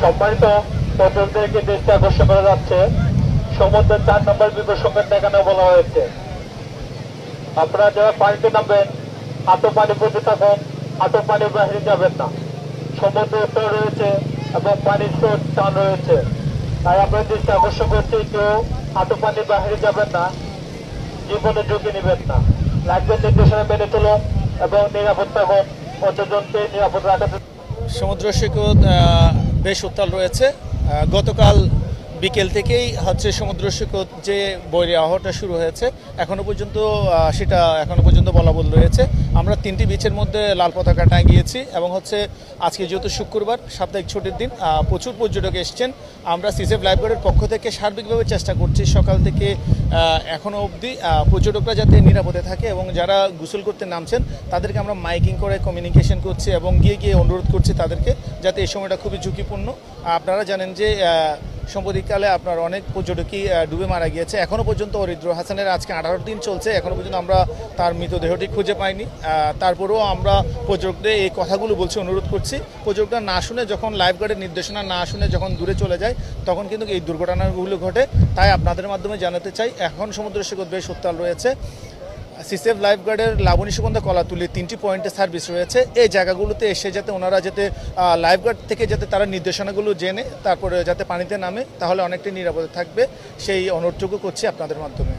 সম্মানিত পর্যটকদেরকে দৃষ্টি আকর্ষণ করা যাচ্ছে। সমুদ্রের চার নম্বর বিপদ সংকেত দেখানো বলা হয়েছে। আপনারা যারা পানিতে নামবেন হাতে পানি পড়তে থাকুন হাতে পানি বাহিরে যাবেন না। সমুদ্র উত্তর রয়েছে এবং পানির স্রোত টান রয়েছে। তাই আপনার দৃষ্টি আকর্ষণ করছি, কেউ হাতে পানি বাহিরে যাবেন না, জীবনে ঝুঁকি নেবেন না। লাগবেন নির্দেশনা মেনে চলুন এবং নিরাপদ থাকুন। পর্যটনকে নিরাপদ রাখার সমুদ্র সৈকত বেশ উত্তাল রয়েছে। গতকাল বিকেল থেকেই হচ্ছে সমুদ্র সৈকত যে বৈরী আবহাওয়াটা শুরু হয়েছে এখনও পর্যন্ত সেটা এখনও পর্যন্ত বলাবল রয়েছে। আমরা তিনটি বিচের মধ্যে লাল পতাকা টাঙিয়েছি এবং হচ্ছে আজকে যেহেতু শুক্রবার সাপ্তাহিক ছুটির দিন প্রচুর পর্যটক এসছেন। আমরা সিসেফ লাইব্রেরির পক্ষ থেকে সার্বিকভাবে চেষ্টা করছি সকাল থেকে আহ, এখনও অবধি পর্যটকরা যাতে নিরাপদে থাকে এবং যারা গোসল করতে নামছেন তাদেরকে আমরা মাইকিং করে কমিউনিকেশন করছি এবং গিয়ে গিয়ে অনুরোধ করছি তাদেরকে যাতে এই সময়টা খুবই ঝুঁকিপূর্ণ। আপনারা জানেন যে সাম্প্রতিককালে আপনার অনেক পর্যটকই ডুবে মারা গিয়েছে। এখনও পর্যন্ত অরিদ্র হাসানের আজকে আঠারো দিন চলছে। এখনও পর্যন্ত আমরা তার মৃতদেহটি খুঁজে পাইনি। তারপরেও আমরা পর্যটকদের এই কথাগুলো বলছি, অনুরোধ করছি। পর্যটকরা না শুনে যখন লাইফ গার্ডের নির্দেশনা না শুনে যখন দূরে চলে যায়, তখন কিন্তু এই দুর্ঘটনাগুলো ঘটে। তাই আপনাদের মাধ্যমে জানাতে চাই, এখন সমুদ্র সৈকত বেশ উত্তাল রয়েছে। সিসেফ লাইফগার্ডের লাবণী সুগন্ধা কলাতুলি তিনটি পয়েন্টে সার্ভিস রয়েছে। এই জায়গাগুলোতে এসে যাতে ওনারা যাতে লাইফগার্ড থেকে যাতে তারা নির্দেশনাগুলো জেনে, তারপরে যাতে পানিতে নামে, তাহলে অনেকটাই নিরাপদে থাকবে। সেই অনুরোধটুকু করছি আপনাদের মাধ্যমে।